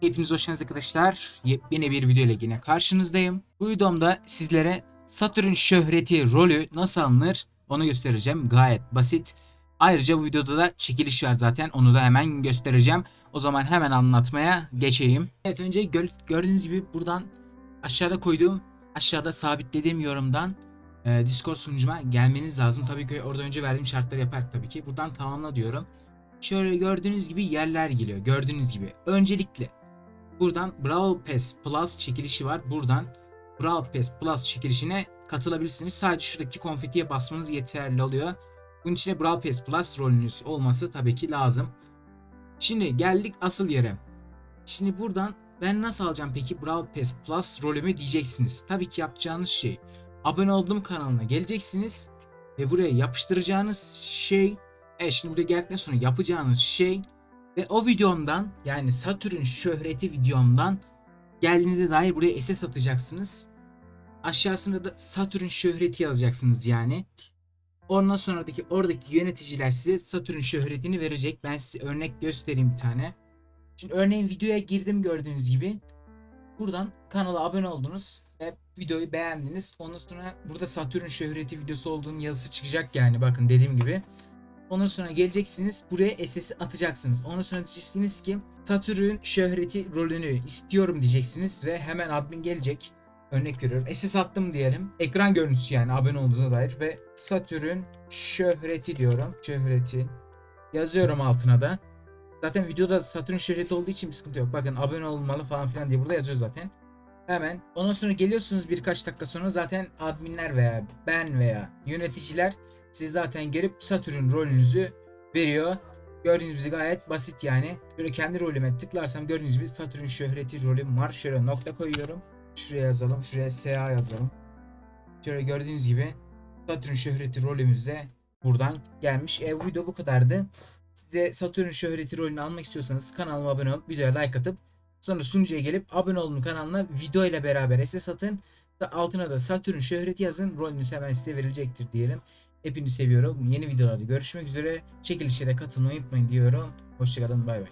Hepiniz hoş geldiniz arkadaşlar. Yepyeni bir video ile yine karşınızdayım. Bu videomda sizlere Satürn şöhreti rolü nasıl alınır onu göstereceğim. Gayet basit. Ayrıca bu videoda da çekiliş var zaten. Onu da hemen göstereceğim. O zaman hemen anlatmaya geçeyim. Evet önce gör- gördüğünüz gibi buradan aşağıda koyduğum aşağıda sabitlediğim yorumdan e, Discord sunucuma gelmeniz lazım. Tabii ki orada önce verdiğim şartları yaparak tabii ki. Buradan tamamla diyorum. Şöyle gördüğünüz gibi yerler geliyor. Gördüğünüz gibi. Öncelikle buradan Brawl Pass Plus çekilişi var. Buradan Brawl Pass Plus çekilişine katılabilirsiniz. Sadece şuradaki konfetiye basmanız yeterli oluyor. Bunun için de Brawl Pass Plus rolünüz olması tabii ki lazım. Şimdi geldik asıl yere. Şimdi buradan ben nasıl alacağım peki Brawl Pass Plus rolümü diyeceksiniz. Tabii ki yapacağınız şey abone olduğum kanalına geleceksiniz ve buraya yapıştıracağınız şey evet şimdi buraya geldikten sonra yapacağınız şey ve o videomdan yani Satürn şöhreti videomdan geldiğinize dair buraya SS atacaksınız. Aşağısında da Satürn şöhreti yazacaksınız yani. Ondan sonraki oradaki yöneticiler size Satürn şöhretini verecek. Ben size örnek göstereyim bir tane. Şimdi örneğin videoya girdim gördüğünüz gibi. Buradan kanala abone oldunuz ve videoyu beğendiniz. Ondan sonra burada Satürn şöhreti videosu olduğunun yazısı çıkacak yani bakın dediğim gibi. Ondan sonra geleceksiniz buraya SS'i atacaksınız. Ondan sonra diyeceksiniz ki Satürn şöhreti rolünü istiyorum diyeceksiniz ve hemen admin gelecek. Örnek veriyorum. SS attım diyelim. Ekran görüntüsü yani abone olduğunuza dair ve Satürn şöhreti diyorum. Şöhreti. Yazıyorum altına da. Zaten videoda Satürn şöhreti olduğu için bir sıkıntı yok. Bakın abone olmalı falan filan diye burada yazıyor zaten. Hemen. Ondan sonra geliyorsunuz birkaç dakika sonra zaten adminler veya ben veya yöneticiler siz zaten gelip Satürn rolünüzü veriyor. Gördüğünüz gibi gayet basit yani. Böyle kendi rolüme tıklarsam gördüğünüz gibi Satürn şöhreti rolüm var. Şöyle nokta koyuyorum. Şuraya yazalım. Şuraya SA yazalım. Şöyle gördüğünüz gibi Satürn şöhreti rolümüz de buradan gelmiş. E, bu video bu kadardı. Size Satürn şöhreti rolünü almak istiyorsanız kanalıma abone olup videoya like atıp sonra sunucuya gelip abone olun kanalına video ile beraber SS atın. Da altına da Satürn şöhreti yazın. Rolünüz hemen size verilecektir diyelim. Hepinizi seviyorum. Yeni videolarda görüşmek üzere. Çekilişe de katılmayı unutmayın diyorum. Hoşçakalın. Bay bay.